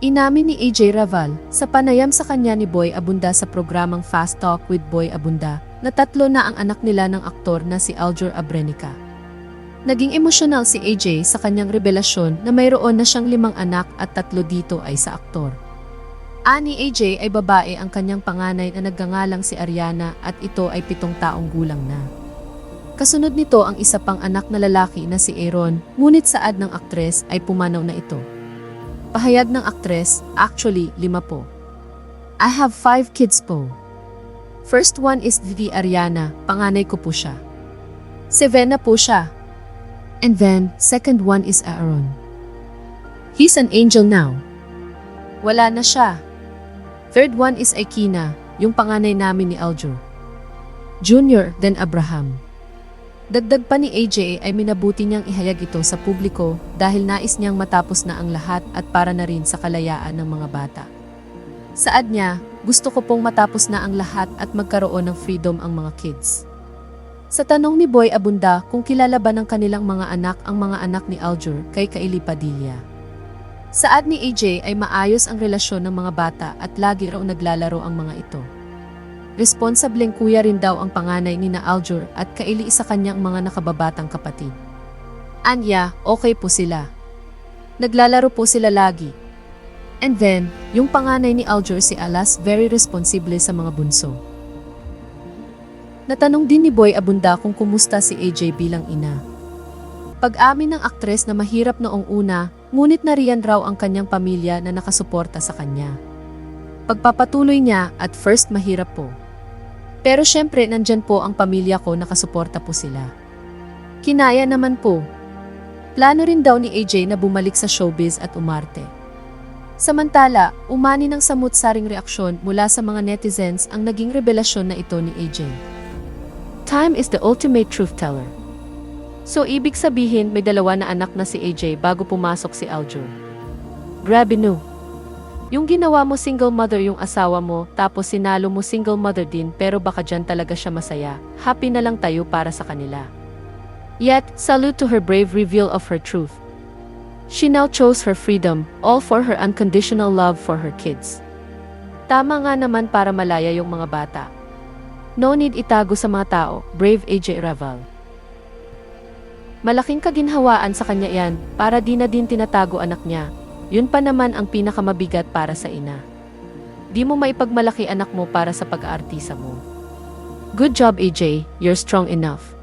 Inamin ni AJ Raval sa panayam sa kanya ni Boy Abunda sa programang Fast Talk with Boy Abunda na tatlo na ang anak nila ng aktor na si Aljur Abrenica. Naging emosyonal si AJ sa kanyang revelasyon na mayroon na siyang limang anak at tatlo dito ay sa aktor. Ani AJ ay babae ang kanyang panganay na nagngangalang si Ariana at ito ay pitong taong gulang na. Kasunod nito ang isa pang anak na lalaki na si Aaron, ngunit saad ng aktres ay pumanaw na ito. Pahayag ng aktres, actually, lima po. I have five kids po. First one is Vivi Ariana, panganay ko po siya. Seven na po siya. And then, second one is Aaron. He's an angel now. Wala na siya. Third one is Aikina, yung panganay namin ni Aljur. Junior, then Abraham. Dagdag pa ni AJ ay minabuti niyang ihayag ito sa publiko dahil nais niyang matapos na ang lahat at para na rin sa kalayaan ng mga bata. Saad niya, gusto ko pong matapos na ang lahat at magkaroon ng freedom ang mga kids. Sa tanong ni Boy Abunda kung kilala ba ng kanilang mga anak ang mga anak ni Aljur kay Kaili Padilla. Saad ni AJ ay maayos ang relasyon ng mga bata at lagi raw naglalaro ang mga ito. Responsableng kuya rin daw ang panganay ni na Aljur at kaili sa kanyang mga nakababatang kapatid. Anya, okay po sila. Naglalaro po sila lagi. And then, yung panganay ni Aljur si Alas very responsible sa mga bunso. Natanong din ni Boy Abunda kung kumusta si AJ bilang ina. Pag-amin ng aktres na mahirap noong una, ngunit nariyan raw ang kanyang pamilya na nakasuporta sa kanya. Pagpapatuloy niya, at first mahirap po. Pero syempre nandyan po ang pamilya ko nakasuporta po sila. Kinaya naman po. Plano rin daw ni AJ na bumalik sa showbiz at umarte. Samantala, umani ng samut-saring reaksyon mula sa mga netizens ang naging revelasyon na ito ni AJ. Time is the ultimate truth teller. So ibig sabihin may dalawa na anak na si AJ bago pumasok si Aljur. Grabe no. Yung ginawa mo single mother yung asawa mo, tapos sinalo mo single mother din pero baka dyan talaga siya masaya. Happy na lang tayo para sa kanila. Yet, salute to her brave reveal of her truth. She now chose her freedom, all for her unconditional love for her kids. Tama nga naman para malaya yung mga bata. No need itago sa mga tao, brave AJ Raval. Malaking kaginhawaan sa kanya yan, para di na din tinatago anak niya. Yun pa naman ang pinakamabigat para sa ina. Di mo maipagmalaki anak mo para sa pag-aartisa mo. Good job AJ, you're strong enough.